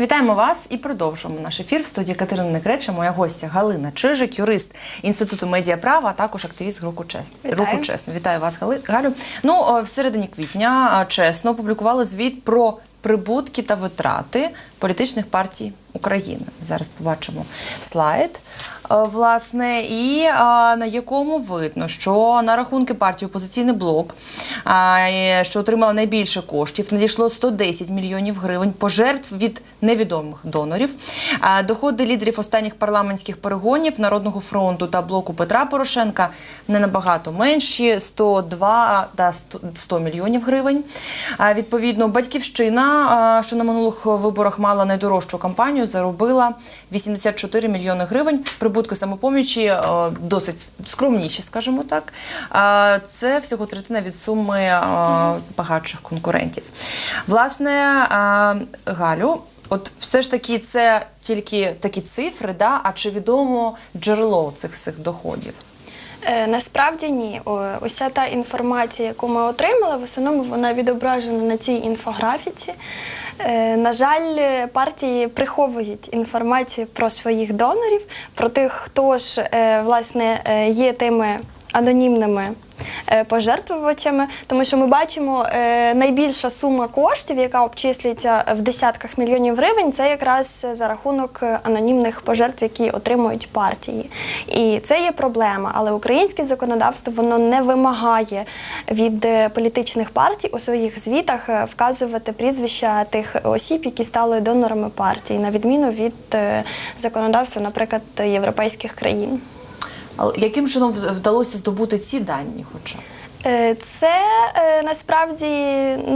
Вітаємо вас і продовжуємо наш ефір в студії Катерина Некреча, моя гостя Галина Чижик, юрист Інституту медіаправа, а також активіст Руку чесно. Вітаю. Руку чесно. Вітаю вас, Гали- Галю. Ну, в середині квітня чесно опублікували звіт про прибутки та витрати політичних партій України. Зараз побачимо слайд. Е, Власне, і а, на якому видно, що на рахунки партії опозиційний блок, е, що отримала найбільше коштів, надійшло 110 мільйонів гривень пожертв від невідомих донорів. Доходи лідерів останніх парламентських перегонів Народного фронту та блоку Петра Порошенка не набагато менші 102 та 100 100 мільйонів гривень. Відповідно, батьківщина, що на минулих виборах мала найдорожчу кампанію, заробила 84 мільйони гривень. Прибутки самопомічі е, досить скромніші, скажімо так. Це всього третина від суми е, багатших конкурентів. Власне, е, Галю. От все ж таки, це тільки такі цифри, да? а чи відомо джерело цих всіх доходів? Е, Насправді ні. Уся та інформація, яку ми отримали, в основному вона відображена на цій інфографіці. Е, На жаль, партії приховують інформацію про своїх донорів, про тих, хто ж е, власне є тими анонімними. е, Пожертвувачами, тому що ми бачимо е, найбільша сума коштів, яка обчислюється в десятках мільйонів гривень, це якраз за рахунок анонімних пожертв, які отримують партії. І це є проблема. Але українське законодавство воно не вимагає від е, політичних партій у своїх звітах вказувати прізвища тих осіб, які стали донорами партії, на відміну від законодавства, наприклад, європейських країн. Але яким чином вдалося здобути ці дані? Хоча б? Е, Це е, насправді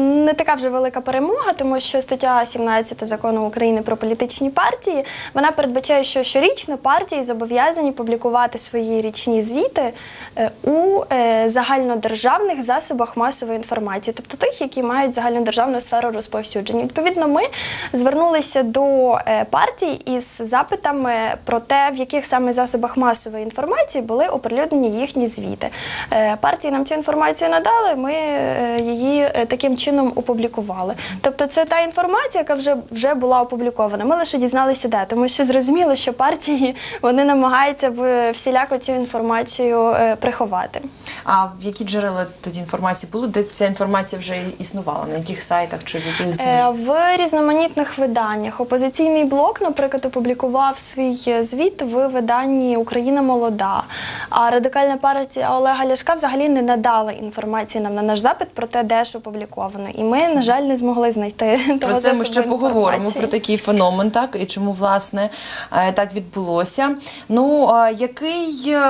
не така вже велика перемога, тому що стаття 17 закону України про політичні партії вона передбачає, що щорічно партії зобов'язані публікувати свої річні звіти е, у загальнодержавних засобах масової інформації, тобто тих, які мають загальнодержавну сферу розповсюдження. Відповідно, ми звернулися до партій із запитами про те, в яких саме засобах масової інформації були оприлюднені їхні звіти. Партії нам цю інформацію надали, ми е, її е, таким чином опублікували. Тобто, це та інформація, яка вже вже була опублікована. Ми лише дізналися, де, тому що зрозуміло, що партії вони намагаються всіляко цю інформацію е, приховати. А в які джерела тоді інформації були, де ця інформація вже існувала? На яких сайтах чи в яких ЗМІ? В різноманітних виданнях опозиційний блок, наприклад, опублікував свій звіт в виданні Україна молода. А радикальна партія Олега Ляшка взагалі не надала інформації нам на наш запит про те, де ж опубліковано. І ми, на жаль, не змогли знайти Про це ми ще поговоримо про такий феномен, так і чому власне е, так відбулося. Ну який е,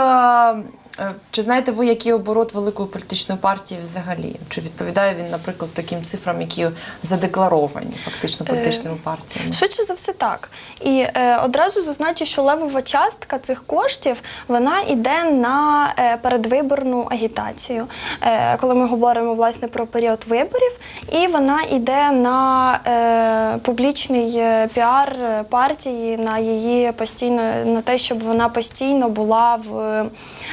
чи знаєте ви, який оборот великої політичної партії взагалі? Чи відповідає він, наприклад, таким цифрам, які задекларовані фактично політичними партіями? Швидше за все так. І е, одразу зазначу, що левова частка цих коштів вона йде на е, передвиборну агітацію, е, коли ми говоримо власне про період виборів, і вона йде на е, публічний е, піар е, партії, на її постійно на те, щоб вона постійно була в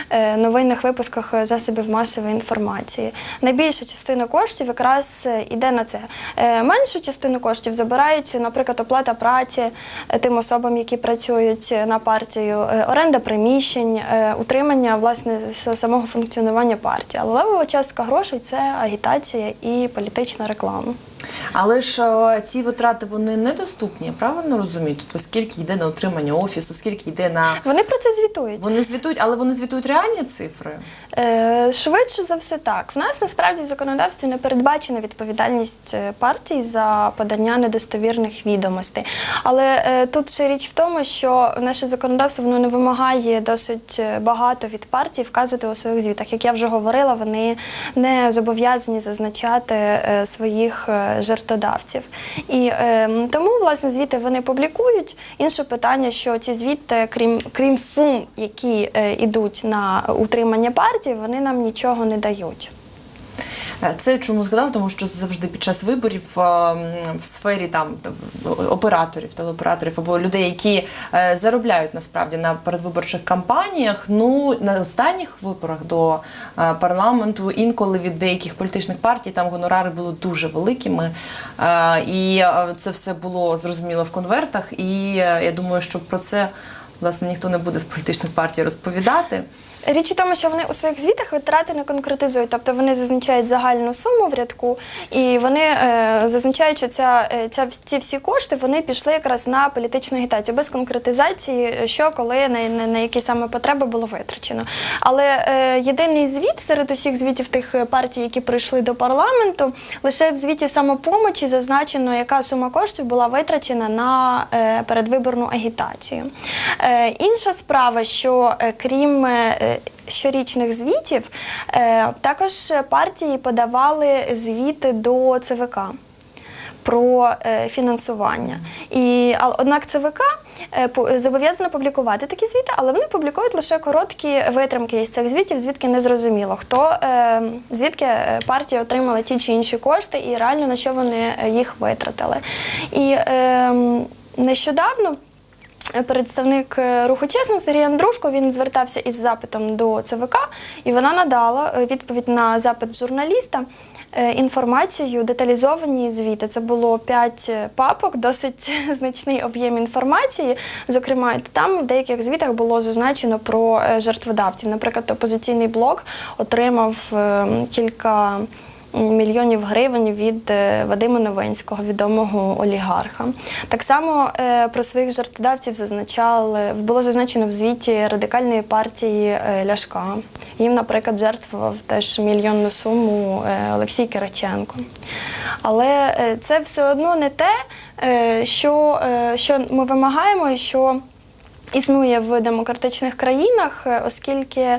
е, новинних випусках е, засобів масової інформації. Найбільша частина коштів якраз е, іде на це. Е, Меншу частину коштів забирають, наприклад, оплата праці е, тим особам, які працюють е, на партію, е, оренда приміщень, е, утримання власне самого функціонування партії. Але левова частка грошей це агітація і політична реклама. Але ж е, ці витрати вони недоступні, правильно розумію? Тобто скільки йде на утримання офісу, скільки йде на Вони про це звітують. вони звітують, але вони звітують реальні цифри. Е, Швидше за все так. В нас насправді в законодавстві не передбачена відповідальність е, партій за подання недостовірних відомостей. Але е, тут ще річ в тому, що наше законодавство воно не вимагає досить е, багато від партій вказувати у своїх звітах. Як я вже говорила, вони не зобов'язані зазначати е, своїх е, жертводавців. І е, тому власне звіти вони публікують. Інше питання, що ці звіти, крім крім сум, які е, йдуть на утримання партії, вони нам нічого не дають. Е, Це чому згадала, тому що завжди під час виборів е, в сфері там операторів, телеоператорів або людей, які е, заробляють насправді на передвиборчих кампаніях. Ну на останніх виборах до парламенту інколи від деяких політичних партій там гонорари були дуже великими. І це все було зрозуміло в конвертах. І я думаю, що про це власне ніхто не буде з політичних партій розповідати. Річ у тому, що вони у своїх звітах витрати не конкретизують, тобто вони зазначають загальну суму в рядку, і вони е, зазначають, що ця, е, ця, ці всі кошти вони пішли якраз на політичну агітацію, без конкретизації, що коли на, на, на які саме потреби було витрачено. Але е, єдиний звіт серед усіх звітів тих е, партій, які прийшли до парламенту, лише в звіті самопомочі зазначено, яка сума коштів була витрачена на е, передвиборну агітацію. Е, інша справа, що е, крім е, щорічних звітів, е, також партії подавали звіти до ЦВК. Про е, фінансування. І, однак ЦВК е, зобов'язана публікувати такі звіти, але вони публікують лише короткі витримки із цих звітів, звідки не зрозуміло, хто звідки партії отримали ті чи інші кошти і реально на що вони їх витратили. І е, нещодавно. Представник е, руху чесно Сергій Андрушко він звертався із запитом до ЦВК, і вона надала е, відповідь на запит журналіста. е, Інформацію, деталізовані звіти. Це було п'ять папок, досить значний об'єм інформації. Зокрема, там в деяких звітах було зазначено про жертводавців. Наприклад, опозиційний блок отримав е, кілька мільйонів гривень від е, Вадима Новинського, відомого олігарха. Так само е, про своїх жартодавців зазначали, було зазначено в звіті радикальної партії е, Ляшка. Їм, наприклад, жертвував теж мільйонну суму Олексій Кириченко. Але це все одно не те, що, що ми вимагаємо, що існує в демократичних країнах, оскільки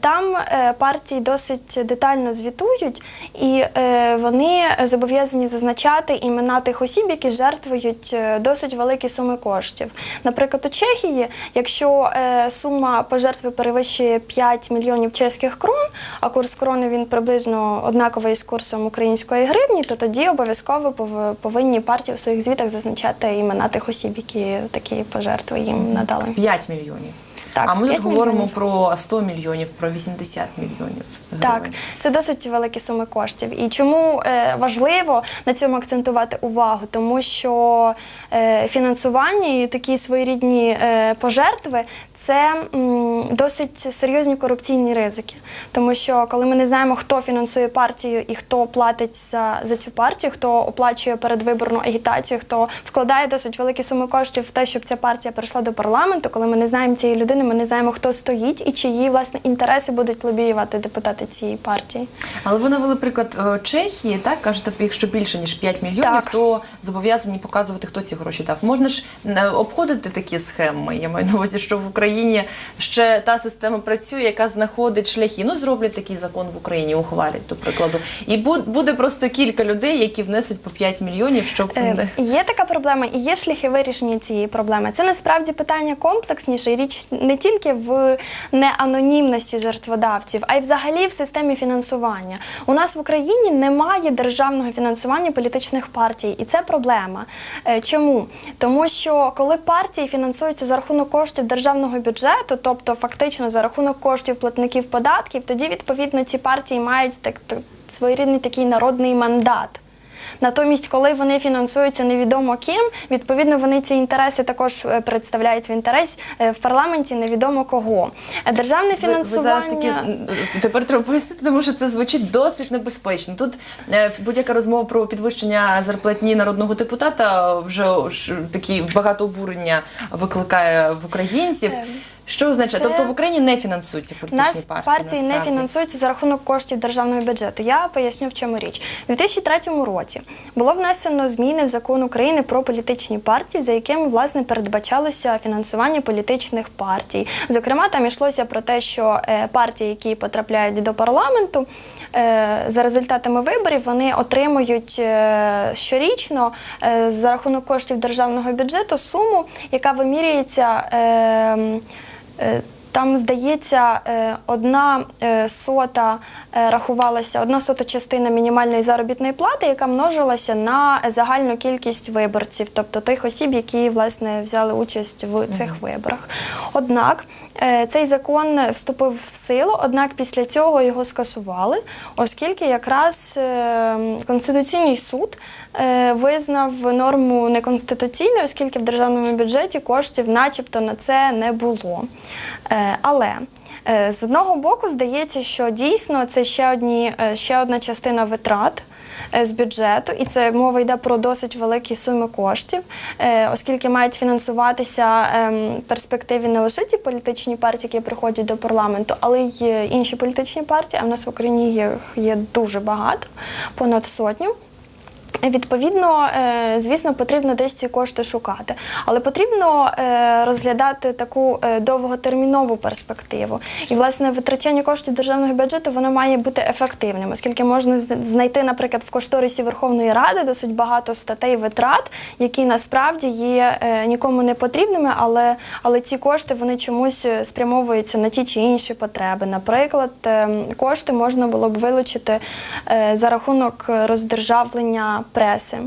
там е, партії досить детально звітують, і е, вони зобов'язані зазначати імена тих осіб, які жертвують е, досить великі суми коштів. Наприклад, у Чехії, якщо е, сума пожертви перевищує 5 мільйонів чеських крон, а курс крони він приблизно однаковий з курсом української гривні, то тоді обов'язково пов- повинні партії у своїх звітах зазначати імена тих осіб, які такі пожертви їм надали. 5 мільйонів. Так, а ми тут говоримо мільйонів. про 100 мільйонів, про 80 мільйонів. Так, це досить великі суми коштів. І чому е, важливо на цьому акцентувати увагу? Тому що е, фінансування і такі своєрідні е, пожертви це м, досить серйозні корупційні ризики. Тому що коли ми не знаємо, хто фінансує партію і хто платить за, за цю партію, хто оплачує передвиборну агітацію, хто вкладає досить великі суми коштів в те, щоб ця партія прийшла до парламенту, коли ми не знаємо цієї людини, ми не знаємо, хто стоїть і чиї власне інтереси будуть лобіювати депутати цієї партії. Але ви навели приклад е, Чехії, так кажете, якщо більше ніж 5 мільйонів, Так. то зобов'язані показувати, хто ці гроші дав. Можна ж е, обходити такі схеми. Я маю на увазі, що в Україні ще та система працює, яка знаходить шляхи. Ну зроблять такий закон в Україні, ухвалять до прикладу. І бу- буде просто кілька людей, які внесуть по 5 мільйонів, щоб Е, Є така проблема, і є шляхи вирішення цієї проблеми. Це насправді питання комплексніше, і річ не тільки в неанонімності жертводавців, а й взагалі в системі фінансування. У нас в Україні немає державного фінансування політичних партій, і це проблема. Е, Чому? Тому що коли партії фінансуються за рахунок коштів державного бюджету, тобто фактично за рахунок коштів платників податків, тоді відповідно ці партії мають так своєрідний такий народний мандат. Натомість, коли вони фінансуються невідомо ким, відповідно вони ці інтереси також е, представляють в інтерес е, в парламенті невідомо кого. Державне Ви, ви фінансування зараз таки тепер треба пояснити, тому що це звучить досить небезпечно. Тут е, будь-яка розмова про підвищення зарплатні народного депутата вже такі багато обурення викликає в українців. Ем, Що означає? це- Тобто в Україні не фінансуються політичні нас партії. партії не насправді. фінансуються за рахунок коштів державного бюджету. Я поясню, в чому річ. У 2003 році було внесено зміни в закон України про політичні партії, за якими власне передбачалося фінансування політичних партій. Зокрема, там йшлося про те, що е, партії, які потрапляють до парламенту, е, за результатами виборів вони отримують е, щорічно за рахунок коштів державного бюджету суму, яка вимірюється. Е, Там, здається, е, одна е, сота рахувалася, одна сота частина мінімальної заробітної плати, яка множилася на загальну кількість виборців, тобто тих осіб, які власне взяли участь в цих виборах. Однак цей закон вступив в силу, однак після цього його скасували, оскільки якраз е, Конституційний суд е, визнав норму неконституційною, оскільки в державному бюджеті коштів, начебто, на це не було. Е, Але е, з одного боку здається, що дійсно це ще, одні, е, ще одна частина витрат. Е, З бюджету, і це мова йде про досить великі суми коштів, е, оскільки мають фінансуватися ем, в перспективі не лише ті політичні партії, які приходять до парламенту, але й е, інші політичні партії. А в нас в Україні їх є дуже багато, понад сотню. Відповідно, е, звісно, потрібно десь ці кошти шукати, але потрібно е, розглядати таку е, довготермінову перспективу. І власне витрачання коштів державного бюджету воно має бути ефективним, оскільки можна знайти, наприклад, в кошторисі Верховної Ради досить багато статей витрат, які насправді є нікому не потрібними, але, але ці кошти вони чомусь спрямовуються на ті чи інші потреби. Наприклад, е, кошти можна було б вилучити за рахунок роздержавлення преси.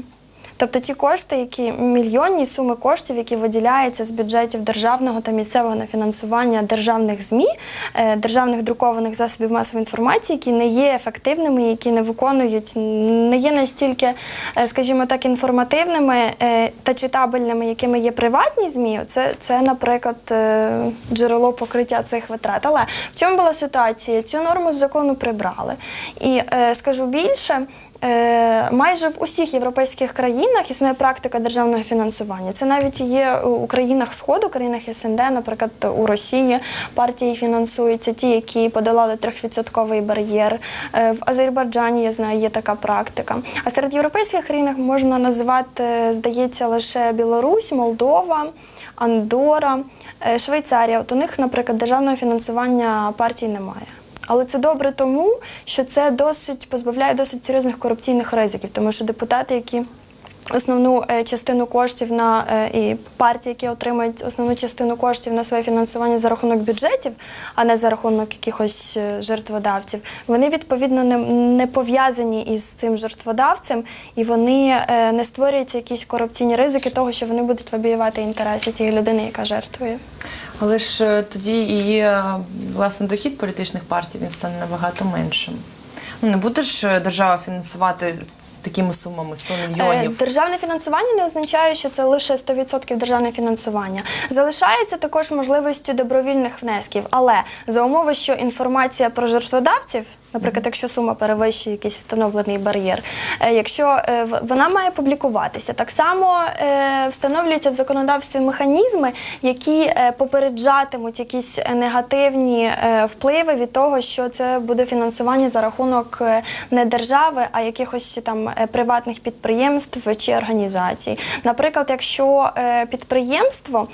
Тобто ті кошти, які мільйонні суми коштів, які виділяються з бюджетів державного та місцевого на фінансування державних ЗМІ, е, державних друкованих засобів масової інформації, які не є ефективними, які не виконують, не є настільки, е, скажімо так, інформативними е, та читабельними, якими є приватні ЗМІ. Це, це наприклад, джерело покриття цих витрат. Але в чому була ситуація? Цю норму з закону прибрали. І скажу більше. Е, Майже в усіх європейських країнах існує практика державного фінансування. Це навіть є у країнах Сходу, країнах СНД, наприклад, у Росії партії фінансуються, ті, які подолали 3% бар'єр. Е, В Азербайджані, я знаю, є така практика. А серед європейських країн можна назвати, здається, лише Білорусь, Молдова, Андора, е, Швейцарія. От у них, наприклад, державного фінансування партій немає. Але це добре тому, що це досить позбавляє досить серйозних корупційних ризиків, тому що депутати, які основну е, частину коштів на е, і партії, які отримують основну частину коштів на своє фінансування за рахунок бюджетів, а не за рахунок якихось е, жертводавців, вони відповідно не, не пов'язані із цим жертводавцем, і вони не створюються якісь корупційні ризики того, що вони будуть лобіювати інтереси тієї людини, яка жертвує. Але ж е, тоді і е, власне дохід політичних партій він стане набагато меншим. Ну не буде ж е, держава фінансувати з такими сумами 100 Е, мільйонів. Державне фінансування не означає, що це лише 100% державне фінансування. Залишається також можливістю добровільних внесків, але за умови, що інформація про жертводавців, наприклад, якщо сума перевищує якийсь встановлений бар'єр, е, якщо е, вона має публікуватися, так само е, встановлюються в законодавстві механізми, які е, попереджатимуть якісь негативні е, впливи від того, що це буде фінансування за рахунок е, не держави, а якихось там е, приватних підприємств чи організацій. Наприклад, якщо е, підприємство,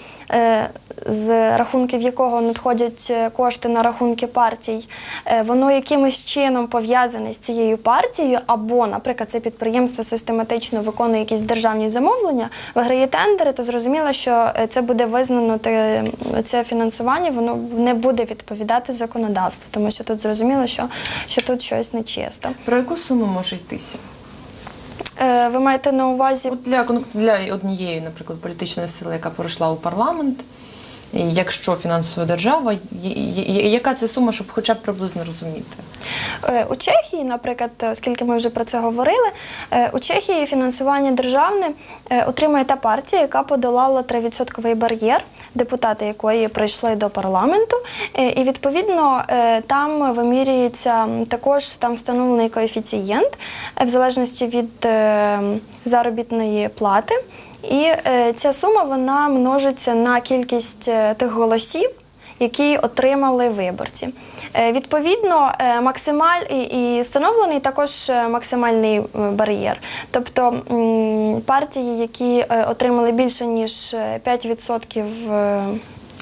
з рахунків якого надходять кошти на рахунки партій, воно якимось чином пов'язане з цією партією, або, наприклад, це підприємство систематично виконує якісь державні замовлення, виграє тендери, то зрозуміло, що це буде визнано це фінансування, воно не буде відповідати законодавству, тому що тут зрозуміло, що, що тут щось нечисто. Про яку суму може йтися? Е, Ви маєте на увазі От для для однієї, наприклад, політичної сили, яка пройшла у парламент, якщо фінансує держава, яка це сума, щоб хоча б приблизно розуміти? Е, У Чехії, наприклад, оскільки ми вже про це говорили, е, у Чехії фінансування державне отримує та партія, яка подолала 3% бар'єр, депутати якої прийшли до парламенту. Е, І відповідно е, там вимірюється також там встановлений коефіцієнт е, в залежності від заробітної плати. І ця сума вона множиться на кількість тих голосів, які отримали виборці. Е, Відповідно, е, максималь і, встановлений також е, максимальний бар'єр. Тобто партії, які отримали більше ніж е, 5% е,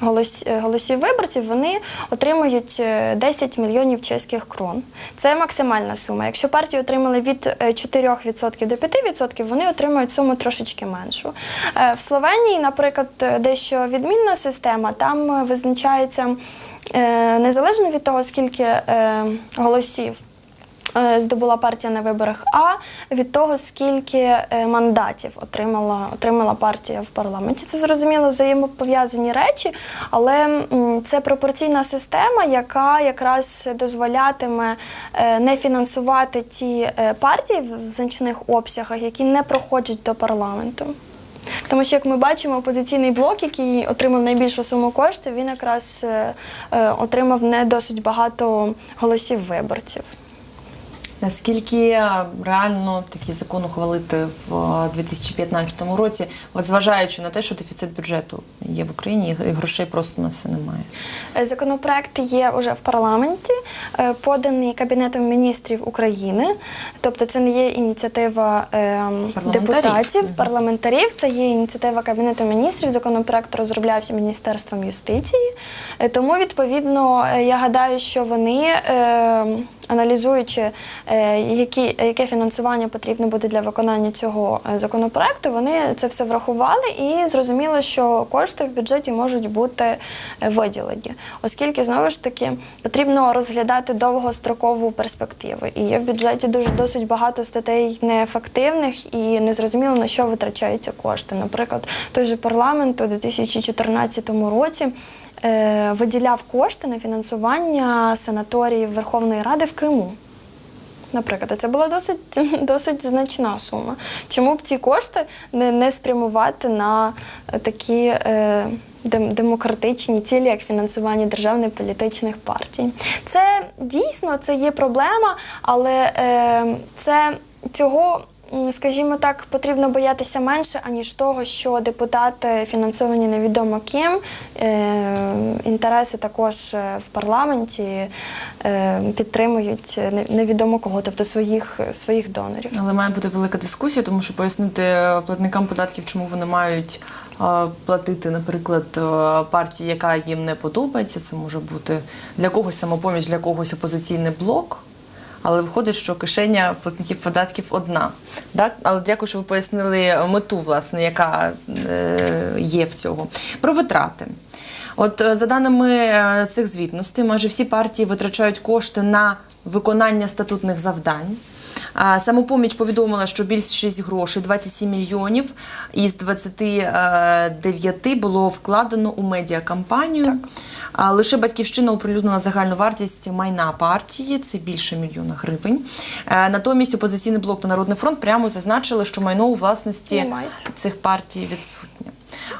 голос- е, голосів виборців, вони отримують е, 10 мільйонів чеських крон. Це максимальна сума. Якщо партії отримали від е, 4% до 5%, вони отримують суму трошечки меншу. Е, В Словенії, наприклад, е, дещо відмінна система. Там е, визначається е, незалежно від того, скільки е, голосів е, здобула партія на виборах, а від того, скільки е, мандатів отримала, отримала партія в парламенті. Це зрозуміло взаємопов'язані речі, але це пропорційна система, яка якраз дозволятиме е, не фінансувати ті е, партії в значних обсягах, які не проходять до парламенту. Тому що, як ми бачимо, опозиційний блок, який отримав найбільшу суму коштів, він якраз е, е, отримав не досить багато голосів виборців. Наскільки е, реально такий закон ухвалити в е, 2015 році, зважаючи на те, що дефіцит бюджету є в Україні, і грошей просто на все немає. Е, Законопроект є вже в парламенті, е, поданий Кабінетом міністрів України. Тобто це не є ініціатива е, Парламентарів. депутатів, парламентарів, це є ініціатива Кабінету міністрів. Законопроект розроблявся Міністерством юстиції. Е, Тому, відповідно, е, я гадаю, що вони. Аналізуючи, е, які, яке фінансування потрібно буде для виконання цього е, законопроекту, вони це все врахували і зрозуміли, що кошти в бюджеті можуть бути е, виділені, оскільки знову ж таки потрібно розглядати довгострокову перспективу. І є в бюджеті дуже досить багато статей неефективних і незрозуміло на що витрачаються кошти. Наприклад, той же парламент у 2014 році. Е, Виділяв кошти на фінансування санаторіїв Верховної Ради в Криму. Наприклад, це була досить, досить значна сума. Чому б ці кошти не, не спрямувати на такі е, демократичні цілі, як фінансування державних політичних партій? Це дійсно це є проблема, але е, це цього. Скажімо так, потрібно боятися менше, аніж того, що депутати фінансовані невідомо ким. Е, інтереси також е, в парламенті е, підтримують невідомо кого, тобто своїх, своїх донорів. Але має бути велика дискусія, тому що пояснити платникам податків, чому вони мають платити, наприклад, партії, яка їм не подобається. Це може бути для когось самопоміч, для когось опозиційний блок. Але виходить, що кишеня платників податків одна. Так? Але дякую, що ви пояснили мету, власне, яка е, є в цього. Про витрати. От е, за даними е, цих звітностей, майже всі партії витрачають кошти на виконання статутних завдань. Самопоміч повідомила, що більшість грошей 27 мільйонів із 29 було вкладено у медіакампанію. А лише батьківщина оприлюднила загальну вартість майна партії, це більше мільйона гривень. Е, Натомість опозиційний блок та Народний фронт прямо зазначили, що майно у власності цих партій відсутнє.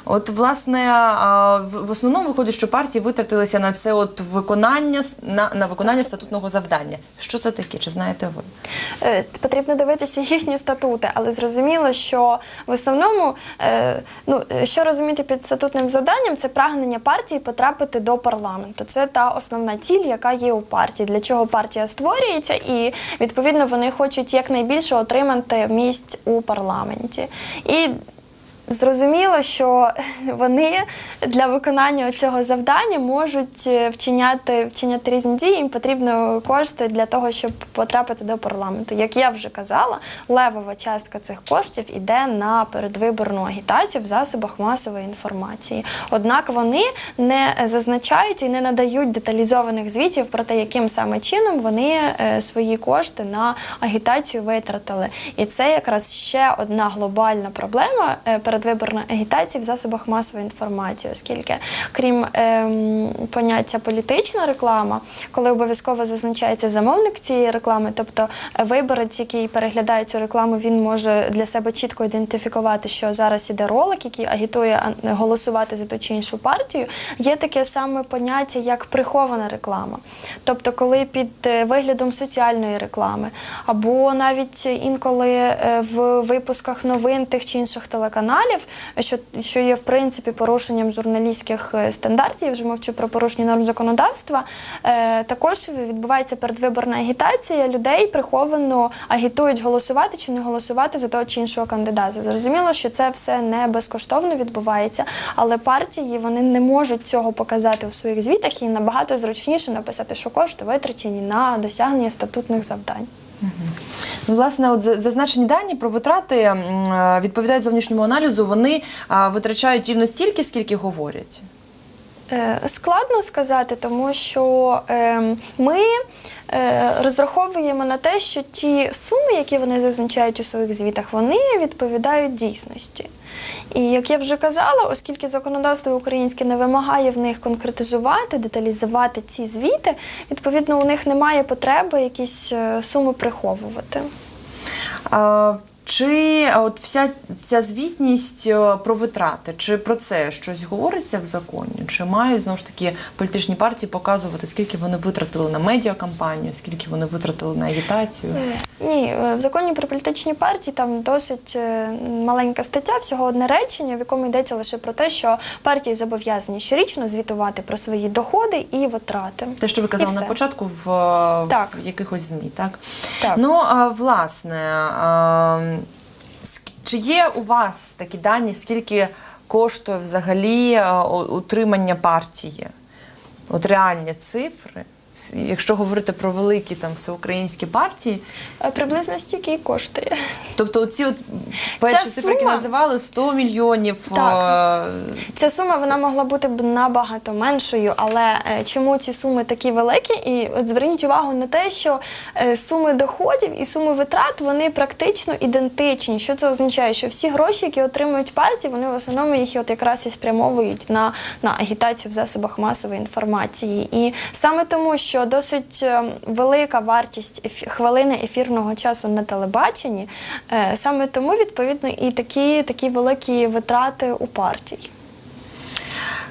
От, власне, в основному виходить, що партії витратилися на це от виконання на, на виконання статутного завдання. Що це таке? Чи знаєте ви? Е, Потрібно дивитися їхні статути, але зрозуміло, що в основному, е, ну що розуміти під статутним завданням, це прагнення партії потрапити до парламенту. Це та основна ціль, яка є у партії. Для чого партія створюється, і відповідно вони хочуть якнайбільше отримати місць у парламенті. І Зрозуміло, що вони для виконання цього завдання можуть е, вчиняти, вчиняти різні дії. Їм потрібно кошти для того, щоб потрапити до парламенту. Як я вже казала, левова частка цих коштів іде на передвиборну агітацію в засобах масової інформації. Однак вони не зазначають і не надають деталізованих звітів про те, яким саме чином вони е, свої кошти на агітацію витратили. І це якраз ще одна глобальна проблема е, передвиборної агітації в засобах масової інформації, оскільки крім ем, поняття політична реклама, коли обов'язково зазначається замовник цієї реклами, тобто е, виборець, який переглядає цю рекламу, він може для себе чітко ідентифікувати, що зараз іде ролик, який агітує голосувати за ту чи іншу партію. Є таке саме поняття, як прихована реклама. Тобто, коли під е, виглядом соціальної реклами, або навіть інколи е, в випусках новин тих чи інших телеканалів каналів, що, що є в принципі порушенням журналістських е, стандартів. Вже мовчу про порушення норм законодавства. Е, також відбувається передвиборна агітація. Людей приховано агітують голосувати чи не голосувати за того чи іншого кандидата. Зрозуміло, що це все не безкоштовно відбувається, але партії вони не можуть цього показати у своїх звітах і набагато зручніше написати, що кошти витрачені на досягнення статутних завдань. Ну, власне, от зазначені дані про витрати е, відповідають зовнішньому аналізу. Вони витрачають рівно стільки, скільки говорять. Е, Складно сказати, тому що е, ми е, розраховуємо на те, що ті суми, які вони зазначають у своїх звітах, вони відповідають дійсності. І як я вже казала, оскільки законодавство українське не вимагає в них конкретизувати, деталізувати ці звіти, відповідно, у них немає потреби якісь е, суми приховувати. А, Чи от вся ця звітність е, про витрати, чи про це щось говориться в законі? Чи мають знову ж таки політичні партії показувати, скільки вони витратили на медіакампанію, скільки вони витратили на агітацію? Ні, е, в законі про політичні партії там досить е, маленька стаття, всього одне речення, в якому йдеться лише про те, що партії зобов'язані щорічно звітувати про свої доходи і витрати. Те, що ви казали на початку, в, в якихось змі, так? Так. Ну, власне, чи є у вас такі дані, скільки коштує взагалі утримання партії? От реальні цифри? Якщо говорити про великі там всеукраїнські партії, Е, Приблизно стільки і коштує. тобто ці от перші Ця цифри, які називали 100 мільйонів. Так. е, Ця сума вона могла бути б набагато меншою, але е, чому ці суми такі великі? І от зверніть увагу на те, що суми доходів і суми витрат вони практично ідентичні. Що це означає? Що всі гроші, які отримують партії, вони в основному їх от якраз і спрямовують на, на агітацію в засобах масової інформації. І саме тому, що досить е, велика вартість ефі- хвилини ефірного часу на телебаченні, е, саме тому відповідно і такі, такі великі витрати у партій.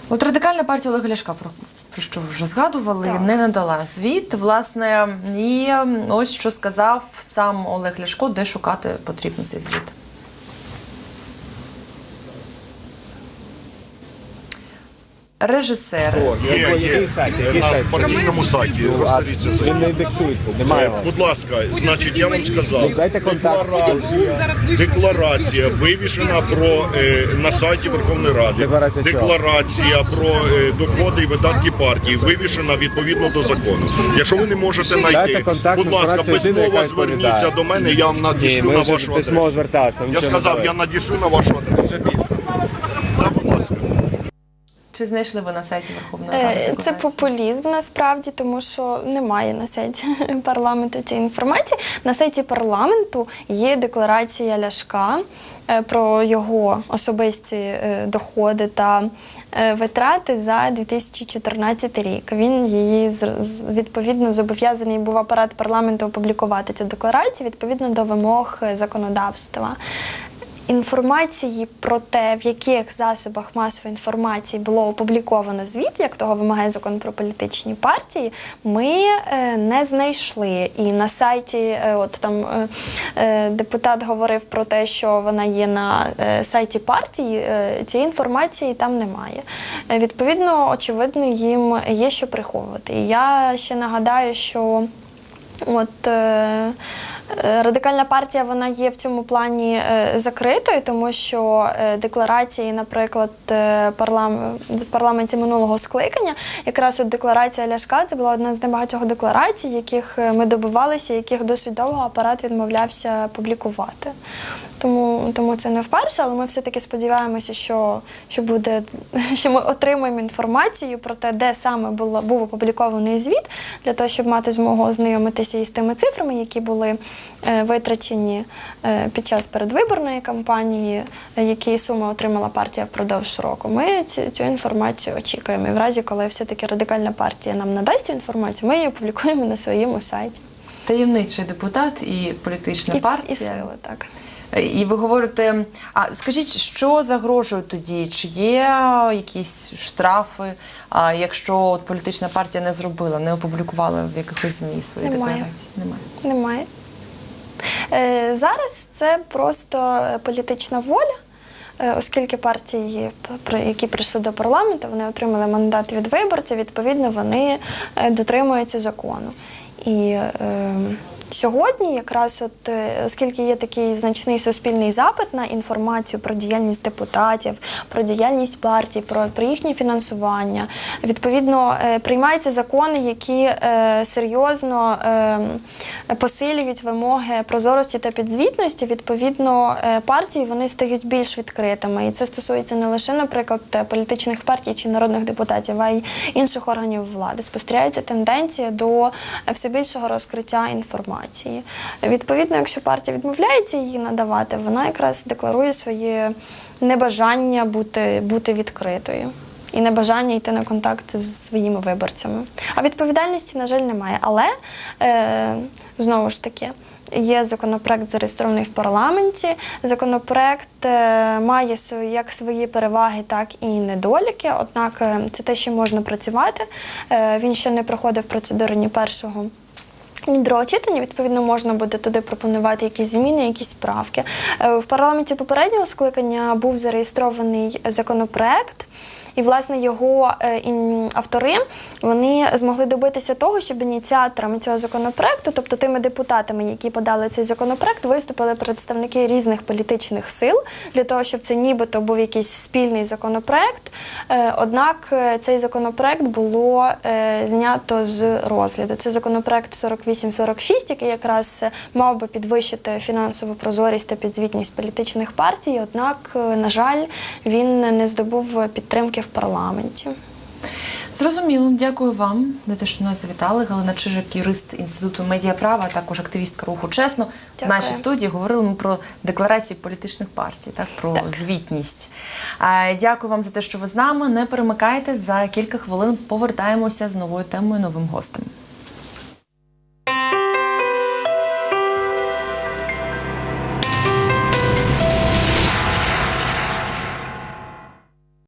От радикальна партія Олега Ляшка, про, про що ви вже згадували, Так. не надала звіт. Власне, і ось що сказав сам Олег Ляшко, де шукати потрібно цей звіт. Режисери. Є, є. На партійному сайті. Ну, Розберіться з Він не індексується, немає. Е. Будь ласка, значить, я вам сказав. Ну, дайте контакт. Декларація, декларація вивішена про е, на сайті Верховної Ради. Декларація чого? Декларація про е, доходи і видатки партії вивішена відповідно до закону. Якщо ви не можете знайти, будь ласка, інформацію людини, письмово яка відповідає. зверніться до мене, я вам Ні, надішлю ми на вже вашу письмово адресу. зверталися. Я нічого не сказав, я надішлю на вашу адресу. Вже. Чи знайшли ви на сайті Верховної Е, Ради Це декларацію? популізм насправді, тому що немає на сайті парламенту цієї інформації. На сайті парламенту є декларація Ляшка е, про його особисті е, доходи та витрати за 2014 рік. Він її відповідно зобов'язаний був апарат парламенту опублікувати цю декларацію відповідно до вимог законодавства. Інформації про те, в яких засобах масової інформації було опубліковано звіт, як того вимагає закон про політичні партії, ми е, не знайшли. І на сайті, е, от там е, депутат говорив про те, що вона є на сайті партії. Цієї інформації там немає. Відповідно, очевидно, їм є що приховувати. І я ще нагадаю, що От радикальна партія вона є в цьому плані е, закритою, тому що е, декларації, наприклад, е, в парламенті минулого скликання, якраз от декларація Ляшка, це була одна з небагатьох декларацій, яких е, ми добивалися, яких досить довго апарат відмовлявся публікувати. Тому, тому це не вперше, але ми все-таки сподіваємося, що, що буде, що ми отримаємо інформацію про те, де саме було, був опублікований звіт, для того, щоб мати змогу ознайомитися із тими цифрами, які були е, витрачені е, під час передвиборної кампанії, е, які суми отримала партія впродовж року. Ми цю, цю інформацію очікуємо. І в разі, коли все-таки радикальна партія нам надасть цю інформацію, ми її опублікуємо на своєму сайті. Таємничий депутат і політична І, партія. і сили, так. І ви говорите, а скажіть, що загрожує тоді? Чи є якісь штрафи, а якщо от політична партія не зробила, не опублікувала в якихось ЗМІ свої Немає. декларації? Немає. Немає. Е, зараз це просто політична воля. Е, Оскільки партії, які прийшли до парламенту, вони отримали мандат від виборців, відповідно, вони е, дотримуються закону. І е, сьогодні, якраз от е, оскільки є такий значний суспільний запит на інформацію про діяльність депутатів, про діяльність партій, про, про їхнє фінансування, відповідно е, приймаються закони, які е, серйозно посилюють вимоги прозорості та підзвітності. Відповідно, партії вони стають більш відкритими, і це стосується не лише, наприклад, політичних партій чи народних депутатів, а й інших органів влади. Спостерігається тенденція до все більшого розкриття інформації. Відповідно, якщо партія відмовляється її надавати, вона якраз декларує своє небажання бути, бути відкритою. І небажання йти на контакт з своїми виборцями. А відповідальності, на жаль, немає. Але е, знову ж таки, є законопроект зареєстрований в парламенті. Законопроект е, має свої, як свої переваги, так і недоліки. Однак е, це те, що можна працювати. Е, він ще не проходив процедуру ні першого. Другого читання, відповідно, можна буде туди пропонувати якісь зміни, якісь правки. Е, В парламенті попереднього скликання був зареєстрований законопроект, і власне його е, автори вони змогли добитися того, щоб ініціаторами цього законопроекту, тобто тими депутатами, які подали цей законопроект, виступили представники різних політичних сил для того, щоб це нібито був якийсь спільний законопроект. Е, Однак е, цей законопроект було знято з розгляду. Це законопроект 4846, який якраз мав би підвищити фінансову прозорість та підзвітність політичних партій. Однак, на жаль, він не здобув підтримки в парламенті. Зрозуміло, дякую вам за те, що нас завітали. Галина Чижик, юрист інституту медіаправа, а також активістка руху чесно. В нашій студії говорили ми про декларації політичних партій, так про Так. звітність. А, Дякую вам за те, що ви з нами. Не перемикайте за кілька хвилин. Повертаємося з новою темою, новим гостем.